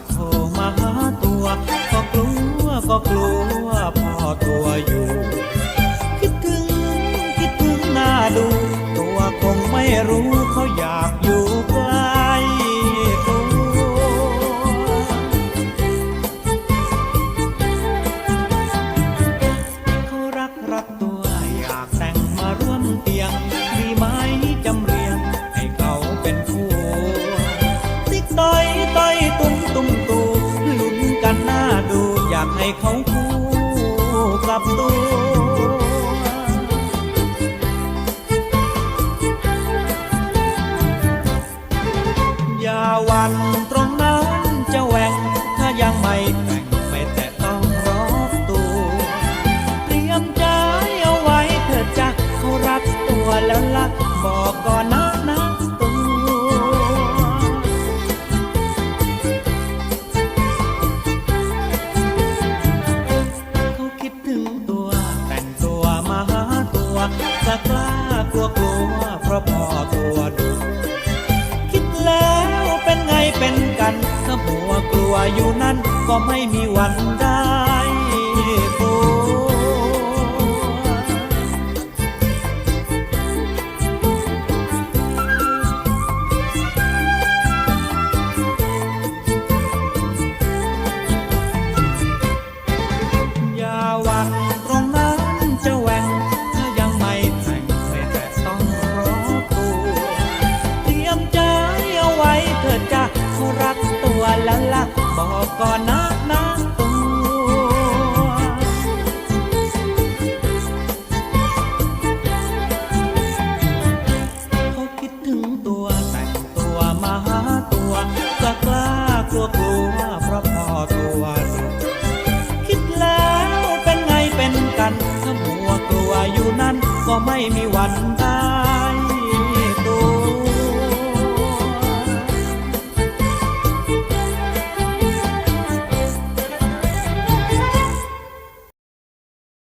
กโทรมาหาตัวก็กลัวก็กลัวพ่อตัวอยู่ คิดถึง คิดถึงหน้าดู ตัวคงไม่รู้ รักตัว อยากแต่งมาร่วมเตียง มีไหมจำเรียง ให้เขาเป็นคู่ติ๊กต้อยต้อยตุ้มตุ้มตูลุ้นกันหน้าดู อยากให้เขาคู่กับตัว จะกล้ากลัวกลัวเพราะพ่อตัวดุคิดแล้วเป็นไงเป็นกันถ้าหัวกลัวอยู่นั่นก็ไม่มีวันได้ตัว ก่อนนะนะตัว เขาคิดถึงตัวแต่งตัวมาหาตัวจะกล้ากลัวกลัวเพราะพอตัวคิดแล้วเป็นไงเป็นกันถ้าหัวกลัวอยู่นั่นก็ไม่มีวันได้